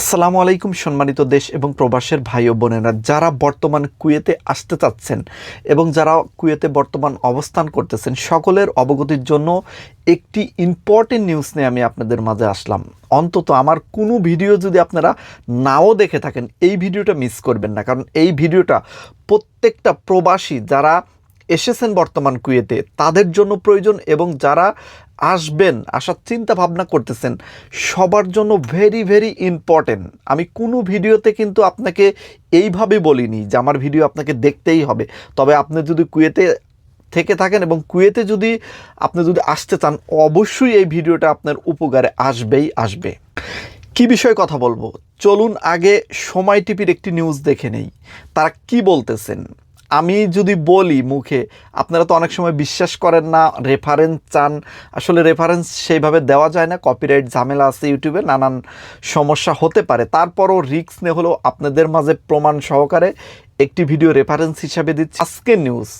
আসসালামু আলাইকুম, সম্মানিত দেশ এবং প্রবাসের ভাই ও বোনেরা, যারা বর্তমান কুয়েতে আসতে চাচ্ছেন এবং যারা কুয়েতে বর্তমান অবস্থান করতেছেন, সকলের অবগতির জন্য একটি ইম্পর্টেন্ট নিউজ নিয়ে আমি আপনাদের মাঝে আসলাম। অন্তত আমার কোনো ভিডিও যদি আপনারা নাও দেখে থাকেন, এই ভিডিওটা মিস করবেন না। কারণ এই ভিডিওটা প্রত্যেকটা প্রবাসী, যারা এসেছেন বর্তমান কুয়েতে, তাদের জন্য প্রয়োজন এবং যারা আসবেন, আসার চিন্তা ভাবনা করতেছেন, সবার জন্য ভেরি ভেরি ইম্পর্টেন্ট আমি কোনো ভিডিওতে কিন্তু আপনাকে এইভাবে বলিনি যে আমার ভিডিও আপনাকে দেখতেই হবে। তবে আপনি যদি কুয়েতে থেকে থাকেন এবং কুয়েতে যদি আপনি যদি আসতে চান, অবশ্যই এই ভিডিওটা আপনার উপকারে আসবেই আসবে। কি বিষয়ে কথা বলব? চলুন আগে সময় টিভির একটি নিউজ দেখে নেই। তারা কি বলতেছেন? আমি যদি বলি মুখে, আপনারা তো অনেক সময় বিশ্বাস করেন না রেফারেন্স চান। আসলে রেফারেন্স সেইভাবে দেওয়া যায় না কপিরাইট ঝামেলা আছে ইউটিউবে, নানান সমস্যা হতে পারে। তারপরও রিস্ক নিয়ে হলেও আপনাদের মাঝে প্রমাণ সহকারে একটি ভিডিও রেফারেন্স হিসাবে দিচ্ছি। আজকে নিউজ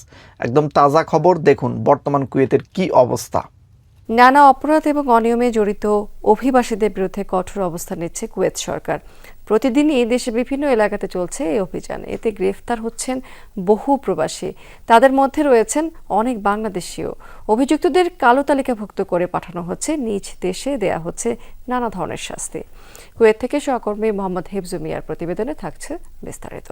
একদম তাজা খবর, দেখুন বর্তমান কুয়েতের কি অবস্থা। নানা অপরাধ এবং অনিয়মে জড়িত অভিবাসীদের বিরুদ্ধে কঠোর অবস্থান নিচ্ছে কুয়েত সরকার। প্রতিদিনই দেশের বিভিন্ন এলাকাতে চলছে এই অভিযান। এতে গ্রেফতার হচ্ছেন বহু প্রবাসী। তাদের মধ্যে রয়েছেন অনেক বাংলাদেশীয় অভিযুক্তদের কালো তালিকাভুক্ত করে পাঠানো হচ্ছে। নিজ দেশে দেয়া হচ্ছে নানা ধরনের শাস্তি। কুয়েত থেকে সহকর্মী মোহাম্মদ হেফজু মিয়ার প্রতিবেদনে থাকছে বিস্তারিত।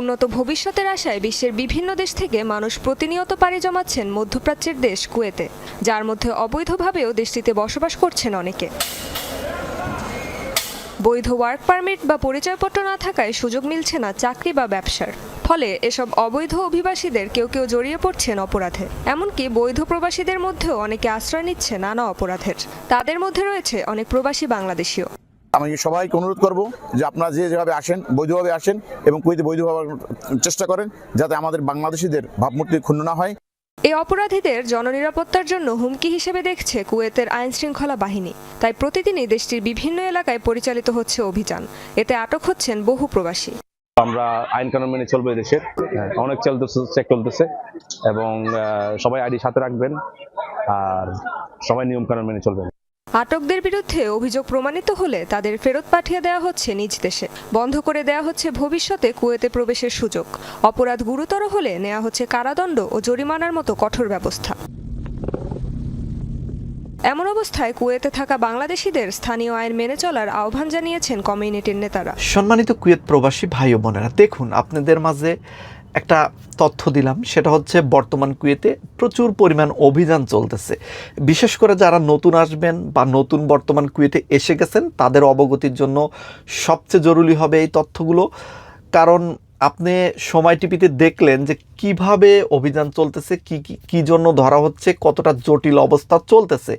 উন্নত ভবিষ্যতের আশায় বিশ্বের বিভিন্ন দেশ থেকে মানুষ প্রতিনিয়ত পাড়ি জমাচ্ছেন মধ্যপ্রাচ্যের দেশ কুয়েতে, যার মধ্যে অবৈধভাবেও দেশটিতে বসবাস করছেন অনেকে। বৈধ ওয়ার্ক পারমিট বা পরিচয়পত্র না থাকায় সুযোগ মিলছে না চাকরি বা ব্যবসার। ফলে এসব অবৈধ অভিবাসীদের কেউ কেউ জড়িয়ে পড়ছেন অপরাধে। এমনকি বৈধ প্রবাসীদের মধ্যেও অনেকে আশ্রয় নিচ্ছে নানা অপরাধের। তাদের মধ্যে রয়েছে অনেক প্রবাসী বাংলাদেশীয়। আমি সবাইকে অনুরোধ করব যে আপনারা যে যেভাবে আসেন, বৈধভাবে আসেন এবং কুয়েতে বৈধভাবে চেষ্টা করেন যাতে আমাদের বাংলাদেশিদের ভাবমূর্তি ক্ষুণ্ণ না হয়। এই অপরাধীদের জননিরাপত্তার জন্য হুমকি হিসেবে দেখছে কুয়েতের আইন শৃঙ্খলা বাহিনী। তাই প্রতিদিনই দেশটির বিভিন্ন এলাকায় পরিচালিত হচ্ছে অভিযান। এতে আটক হচ্ছেন বহু প্রবাসী। আমরা আইন কানুন মেনে চলবো দেশের। অনেক চলতেছে, চেক চলতেছে এবং সবাই আইডি সাথে রাখবেন আর সবাই নিয়ম কানুন মেনে চলবেন। আটকদের বিরুদ্ধে অভিযোগ প্রমাণিত হলে তাদের ফেরত পাঠিয়ে দেওয়া হচ্ছে নিজ দেশে। বন্ধ করে দেওয়া হচ্ছে ভবিষ্যতে কুয়েতে প্রবেশের সুযোগ। অপরাধ গুরুতর হলে নেওয়া হচ্ছে কারাদণ্ড ও জরিমানার মতো কঠোর ব্যবস্থা। এমন অবস্থায় কুয়েতে থাকা বাংলাদেশিদের স্থানীয় আইন মেনে চলার আহ্বান জানিয়েছেন কমিউনিটির নেতারা। সম্মানিত কুয়েত প্রবাসী ভাই ও বোনেরা, দেখুন, আপনাদের মাঝে একটা তথ্য দিলাম, সেটা হচ্ছে বর্তমান কুয়েতে প্রচুর পরিমাণ অভিযান চলতেছে। বিশেষ করে যারা নতুন আসবেন বা নতুন বর্তমান কুয়েতে এসে গেছেন, তাদের অবগতির জন্য সবচেয়ে জরুরি হবে এই তথ্যগুলো। কারণ আপনি সময় টিভিতে দেখলেন যে কীভাবে অভিযান চলতেছে, কি কি কি জন্য ধরা হচ্ছে, কতটা জটিল অবস্থা চলতেছে।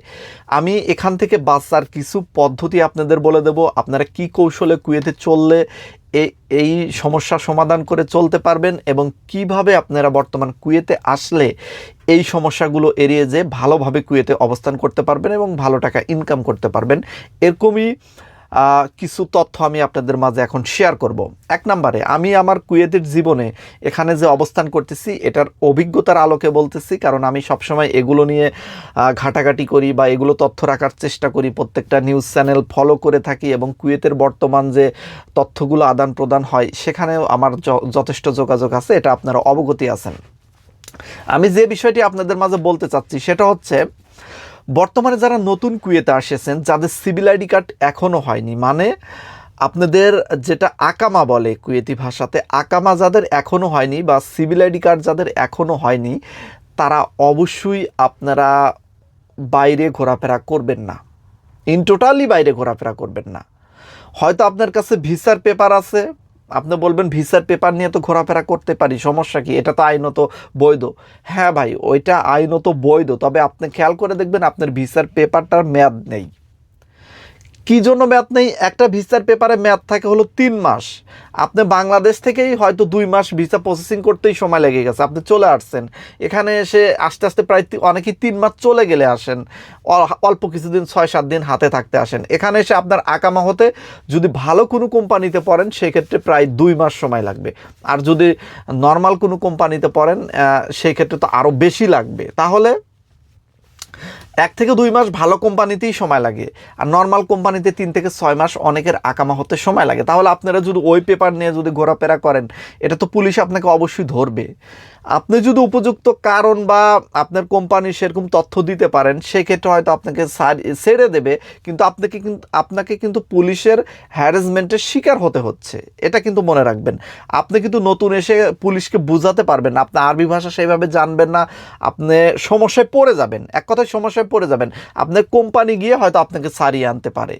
আমি এখান থেকে বাঁচার কিছু পদ্ধতি আপনাদের বলে দেব। আপনারা কি কৌশলে কুয়েতে চললে এই সমস্যা সমাধান করে চলতে পারবেন এবং কীভাবে আপনারা বর্তমান কুয়েতে আসলে এই সমস্যাগুলো এড়িয়ে যে ভালোভাবে কুয়েতে অবস্থান করতে পারবেন এবং ভালো টাকা ইনকাম করতে পারবেন। এরকমই কিছু তথ্য আমি আপনাদের মাঝে এখন শেয়ার করব। এক নম্বরে, আমি আমার কুয়েতের জীবনে এখানে যে অবস্থান করতেছি, এটার অভিজ্ঞতার আলোকে বলতেছি, কারণ আমি সবসময় এগুলো নিয়ে ঘাটাঘাটি করি বা এগুলো তথ্য রাখার চেষ্টা করি, প্রত্যেকটা নিউজ চ্যানেল ফলো করে থাকি এবং কুয়েতের বর্তমান যে তথ্যগুলো আদান প্রদান হয়, সেখানেও আমার যথেষ্ট যোগাযোগ আছে, এটা আপনারা অবগতি আছেন। আমি যে বিষয়টি আপনাদের মাঝে বলতে চাচ্ছি, সেটা হচ্ছে বর্তমানে যারা নতুন কুয়েতে আসেছেন, যাদের সিভিল আইডি কার্ড এখনও হয়নি মানে আপনাদের যেটা আকামা বলে কুয়েতি ভাষাতে, আকামা যাদের এখনও হয়নি বা সিভিল আইডি কার্ড যাদের এখনও হয়নি, তারা অবশ্যই আপনারা বাইরে ঘোরাফেরা করবেন না। ইন টোটালি বাইরে ঘোরাফেরা করবেন না। হয়তো আপনার কাছে ভিসার পেপার আছে আপনি বলবেন ভিসার পেপার নিয়ে তো ঘোরাফেরা করতে পারি, সমস্যা কি? এটা তো আইনত বৈধ। হ্যাঁ ভাই, ওইটা আইনত বৈধ, তবে আপনি খেয়াল করে দেখবেন আপনার ভিসার পেপারটার মেয়াদ নেই। কি জন্য মেয়াদ নেই? একটা ভিসার পেপারে মেয়াদ থাকে হলো তিন মাস। আপনি বাংলাদেশ থেকেই হয়তো দুই মাস ভিসা প্রসেসিং করতেই সময় লেগে গেছে। আপনি চলে আসছেন। এখানে এসে আস্তে আস্তে প্রায় অনেকেই তিন মাস চলে গেলে আসেন। অল্প কিছুদিন ছয় সাত দিন হাতে থাকতে আসেন। এখানে এসে আপনার আকামা হতে যদি ভালো কোনো কোম্পানিতে পড়েন সেক্ষেত্রে প্রায় দুই মাস সময় লাগবে। আর যদি নর্মাল কোনো কোম্পানিতে পড়েন আহ, সেই ক্ষেত্রে তো আরও বেশি লাগবে। তাহলে এক থেকে দুই মাস ভালো কোম্পানিতেই সময় লাগে। আর নর্মাল কোম্পানিতে তিন থেকে ছয় মাস অনেকের আকামা হতে সময় লাগে। তাহলে আপনারা যদি ওই পেপার নিয়ে যদি ঘোরাফেরা করেন, এটা তো পুলিশ আপনাকে অবশ্যই ধরবে। আপনি যদি উপযুক্ত কারণ বা আপনার কোম্পানি সেরকম তথ্য দিতে পারেন, সেক্ষেত্রে হয়তো আপনাকে ছেড়ে দেবে, কিন্তু আপনাকে কিন্তু আপনাকে কিন্তু পুলিশের হ্যারাসমেন্টের শিকার হতে হচ্ছে। এটা কিন্তু মনে রাখবেন। আপনি কিন্তু নতুন এসে পুলিশকে বোঝাতে পারবেন, আপনি আরবি ভাষা সেইভাবে জানবেন না, আপনি সমস্যায় পড়ে যাবেন। এক কথায় সমস্যায় পড়ে যাবেন। আপনার কোম্পানি গিয়ে হয়তো আপনাকে সারিয়ে আনতে পারে।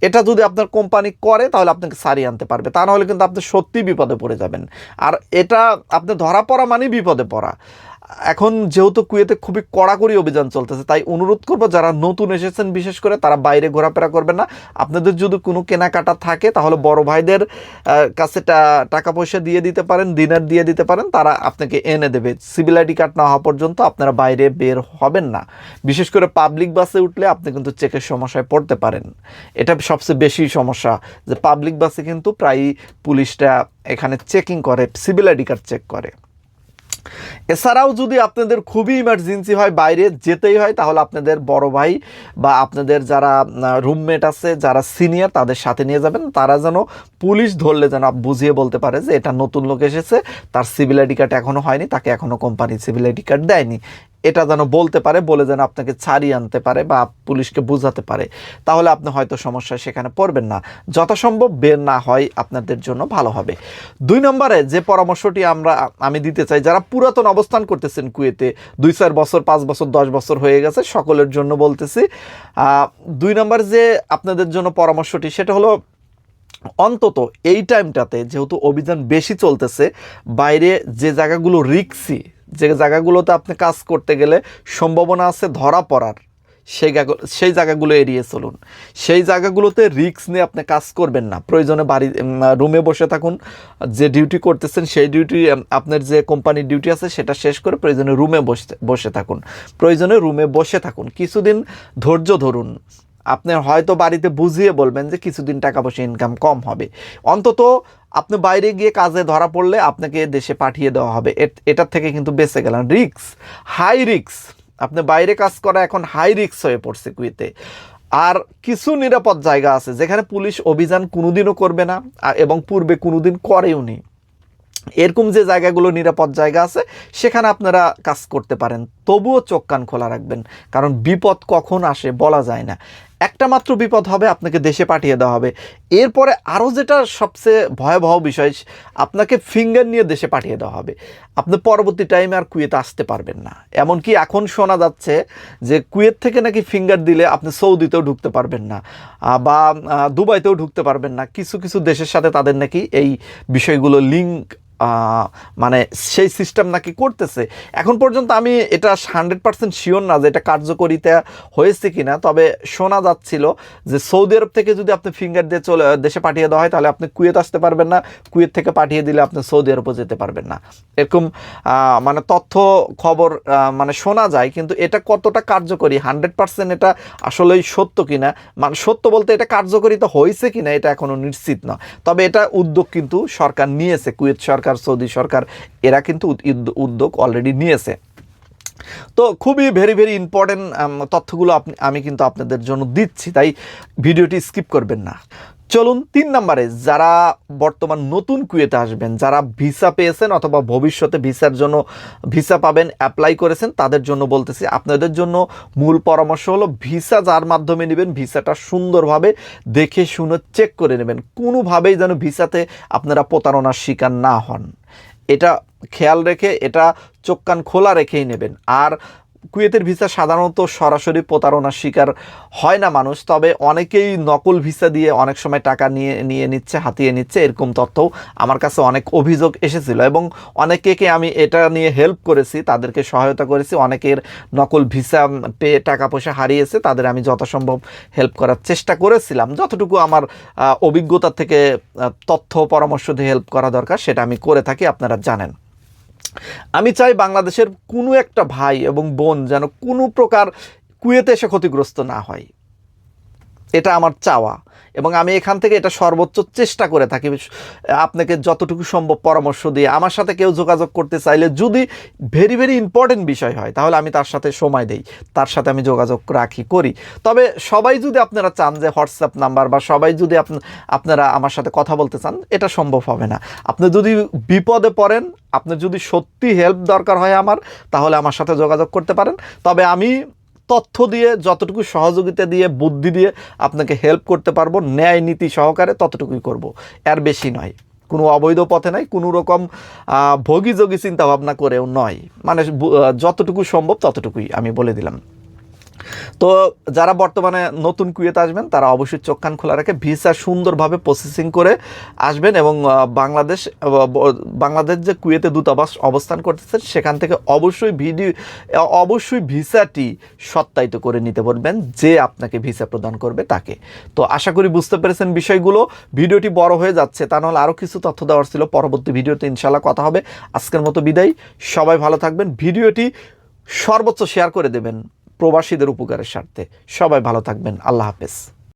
এটা যদি আপনার কোম্পানি করে, তাহলে আপনাকে সারিয়ে আনতে পারবে। তা নাহলে কিন্তু আপনি সত্যি বিপদে পড়ে যাবেন। আর এটা আপনি ধরা পড়া মানেই বিপদে পড়া। এখন যেহেতু কুয়েতে খুবই কড়াকড়ি অভিযান চলতেছে, তাই অনুরোধ করব যারা নতুন এসেছেন, বিশেষ করে তারা বাইরে ঘোরাফেরা করবেন না। আপনাদের যদি কোনো কেনাকাটা থাকে, তাহলে বড় ভাইদের কাছে টাকা পয়সা দিয়ে দিতে পারেন দিনার দিয়ে দিতে পারেন, তারা আপনাকে এনে দেবে। সিভিল আইডি কার্ড না হওয়া পর্যন্ত আপনারা বাইরে বের হবেন না। বিশেষ করে পাবলিক বাসে উঠলে আপনি কিন্তু চেকের সমস্যায় পড়তে পারেন। এটা সবচেয়ে বেশি সমস্যা, যে পাবলিক বাসে কিন্তু প্রায়ই পুলিশটা এখানে চেকিং করে, সিভিল আইডি কার্ড চেক করে। এছাড়াও যদি আপনাদের খুবই ইমার্জেন্সি হয়, বাইরে যেতেই হয়, তাহলে আপনাদের বড় ভাই বা আপনাদের যারা রুমমেট আছে, যারা সিনিয়র তাদের সাথে নিয়ে যাবেন। তারা যেন পুলিশ ধরলে যেন বুঝিয়ে বলতে পারে যে এটা নতুন লোক এসেছে, তার সিভিল আইডি কার্ড এখনও হয়নি, তাকে এখনও কোম্পানি সিভিল আইডি কার্ড দেয়নি। এটা যেন বলতে পারে, বলে যেন আপনাকে ছাড়িয়ে আনতে পারে বা পুলিশকে বোঝাতে পারে, তাহলে আপনি হয়তো সমস্যায় সেখানে পড়বেন না। যথাসম্ভব বের না হয় আপনাদের জন্য ভালো হবে। দুই নম্বরে যে পরামর্শটি আমরা, আমি দিতে চাই, যারা পুরাতন অবস্থান করতেছেন কুয়েতে, দুই, চার বছর, পাঁচ বছর, দশ বছর হয়ে গেছে, সকলের জন্য বলতেছি। দুই নম্বর যে আপনাদের জন্য পরামর্শটি, সেটা হলো অন্তত এই টাইমটাতে যেহেতু অভিযান বেশি চলতেছে, বাইরে যে জায়গাগুলো রিক্সি যে জায়গাগুলোতে আপনি কাজ করতে গেলে সম্ভাবনা আছে ধরা পড়ার, সেই সেই জায়গাগুলো এড়িয়ে চলুন। সেই জায়গাগুলোতে রিক্স নিয়ে আপনি কাজ করবেন না। প্রয়োজনে বাড়ি রুমে বসে থাকুন। যে ডিউটি করতেছেন, সেই ডিউটি আপনার যে কোম্পানির ডিউটি আছে, সেটা শেষ করে প্রয়োজনে রুমে বসে বসে থাকুন। প্রয়োজনে রুমে বসে থাকুন। কিছুদিন ধৈর্য ধরুন। আপনি হয়তো বাড়িতে বুঝিয়ে বলবেন যে কিছুদিন টাকা পয়সা ইনকাম কম হবে। অন্তত আপনি বাইরে গিয়ে কাজে ধরা পড়লে আপনাকে দেশে পাঠিয়ে দেওয়া হবে। এট- এটার থেকে কিন্তু বেঁচে গেলাম। রিক্স হাই রিক্স আপনি বাইরে কাজ করা এখন হাই রিক্স হয়ে পড়ছে কুইতে আর কিছু নিরাপদ জায়গা আছে, যেখানে পুলিশ অভিযান কোনোদিনও করবে না এবং পূর্বে কোনোদিন করেও নি। এরকম যে জায়গাগুলো নিরাপদ জায়গা আছে, সেখানে আপনারা কাজ করতে পারেন। তবুও চোখ কান খোলা রাখবেন, কারণ বিপদ কখন আসে বলা যায় না। একটা মাত্র বিপদ হবে, আপনাকে দেশে পাঠিয়ে দেওয়া হবে। এরপরে আরও যেটা সবচেয়ে ভয়াবহ বিষয়, আপনাকে ফিঙ্গার নিয়ে দেশে পাঠিয়ে দেওয়া হবে। আপনি পরবর্তী টাইমে আর কুয়েতে আসতে পারবেন না। এমনকি এখন শোনা যাচ্ছে যে, কুয়েত থেকে নাকি ফিঙ্গার দিলে আপনি সৌদিতেও ঢুকতে পারবেন না বা দুবাইতেও ঢুকতে পারবেন না। কিছু কিছু দেশের সাথে তাদের নাকি এই বিষয়গুলো লিঙ্ক মানে সেই সিস্টেম নাকি করতেছে। এখন পর্যন্ত আমি এটা হান্ড্রেড পার্সেন্ট শিওর না যে এটা কার্যকরিতা হয়েছে কিনা। তবে শোনা যাচ্ছিল যে সৌদি আরব থেকে যদি আপনি ফিঙ্গার দিয়ে চলে, দেশে পাঠিয়ে দেওয়া হয়, তাহলে আপনি কুয়েত আসতে পারবেন না। কুয়েত থেকে পাঠিয়ে দিলে আপনি সৌদি আরবও যেতে পারবেন না। এরকম মানে তথ্য খবর মানে শোনা যায়, কিন্তু এটা কতটা কার্যকরী? হান্ড্রেড পার্সেন্ট এটা আসলেই সত্য কিনা? মানে সত্য বলতে এটা কার্যকরিতা হয়েছে কিনা, এটা এখনও নিশ্চিত না। তবে এটা উদ্যোগ কিন্তু সরকার নিয়েছে, কুয়েত সরকার সৌদি সরকার, এরা কিন্তু উদ্যোগ অলরেডি নিয়েছে। তো খুবই ভেরি ভেরি ইম্পর্টেন্ট তথ্যগুলো আপনি, আমি কিন্তু আপনাদের জন্য দিচ্ছি, তাই ভিডিওটি স্কিপ করবেন না। চলুন তিন নম্বরে, যারা বর্তমান নতুন কুয়েতে আসবেন, যারা ভিসা পেয়েছেন অথবা ভবিষ্যতে ভিসার জন্য ভিসা পাবেন অ্যাপ্লাই করেছেন, তাদের জন্য বলতেছি, আপনাদের জন্য মূল পরামর্শ হলো ভিসা যার মাধ্যমে নেবেন, ভিসাটা সুন্দরভাবে দেখে শুনে চেক করে নেবেন, কোনোভাবেই যেন ভিসাতে আপনারা প্রতারণার শিকার না হন। এটা খেয়াল রেখে, এটা চোখ কান খোলা রেখেই নেবেন। আর কুয়েতের ভিসা সাধারণত সরাসরি প্রতারণার শিকার হয় না মানুষ, তবে অনেকেই নকল ভিসা দিয়ে অনেক সময় টাকা নিয়ে নিয়ে নিচ্ছে, হাতিয়ে নিচ্ছে, এরকম তথ্যও আমার কাছে অনেক অভিযোগ এসেছিল এবং অনেকেকে আমি এটা নিয়ে হেল্প করেছি, তাদেরকে সহায়তা করেছি, অনেকের নকল ভিসা পেয়ে টাকা পয়সা হারিয়েছে, তাদের আমি যথাসম্ভব হেল্প করার চেষ্টা করেছিলাম। যতটুকু আমার অভিজ্ঞতা থেকে তথ্য, পরামর্শ দিয়ে হেল্প করা দরকার, সেটা আমি করে থাকি, আপনারা জানেন। আমি চাই বাংলাদেশের কোনো একটা ভাই এবং বোন যেন কোনো প্রকার কুয়েতে এসে ক্ষতিগ্রস্ত না হয়। এটা আমার চাওয়া। এবং আমি এখান থেকে এটা সর্বোচ্চ চেষ্টা করে থাকি। আপনাকে যতটুকু সম্ভব পরামর্শ দিয়ে আমার সাথে কেউ যোগাযোগ করতে চাইলে যদি ভেরি ভেরি ইম্পর্টেন্ট বিষয় হয়, তাহলে আমি তার সাথে সময় দেই। তার সাথে আমি যোগাযোগ রাখি, করি। তবে সবাই যদি আপনারা চান যে হোয়াটসঅ্যাপ নাম্বার বা সবাই যদি আপনা- আপনারা আমার সাথে কথা বলতে চান, এটা সম্ভব হবে না। আপনি যদি বিপদে পড়েন আপনার যদি সত্যি হেল্প দরকার হয় আমার, তাহলে আমার সাথে যোগাযোগ করতে পারেন। তবে আমি তথ্য দিয়ে যতটুকু সহযোগিতা দিয়ে বুদ্ধি দিয়ে আপনাকে হেল্প করতে পারব ন্যায় নীতি সহকারে ততটুকুই করব। এর বেশি নয়। কোনো অবৈধ পথে নাই কোনো রকম আহ, ভোগী চিন্তা ভাবনা করেও নয়। মানে যতটুকু সম্ভব ততটুকুই আমি বলে দিলাম। তো যারা বর্তমানে নতুন কুয়েত আসবেন, তারা অবশ্যই চোখ কান খোলা রেখে ভিসা সুন্দরভাবে প্রসেসিং করে আসবেন এবং বাংলাদেশ বাংলাদেশ যে কুয়েতে দূতাবাস অবস্থান করতেছে, সেখান থেকে অবশ্যই ভিডিও অবশ্যই ভিসাটি সত্যায়িত করে নিতে পারবেন যে আপনাকে ভিসা প্রদান করবে তাকে। তো আশা করি বুঝতে পেরেছেন বিষয়গুলো। ভিডিওটি বড় হয়ে যাচ্ছে, তা নাহলে আরও কিছু তথ্য দেওয়ার ছিল। পরবর্তী ভিডিওতে ইনশাল্লাহ কথা হবে। আজকের মতো বিদায়। সবাই ভালো থাকবেন। ভিডিওটি সর্বোচ্চ শেয়ার করে দেবেন। প্রবাসীদের উপকারের স্বার্থে। সবাই ভালো থাকবেন। আল্লাহ হাফেজ।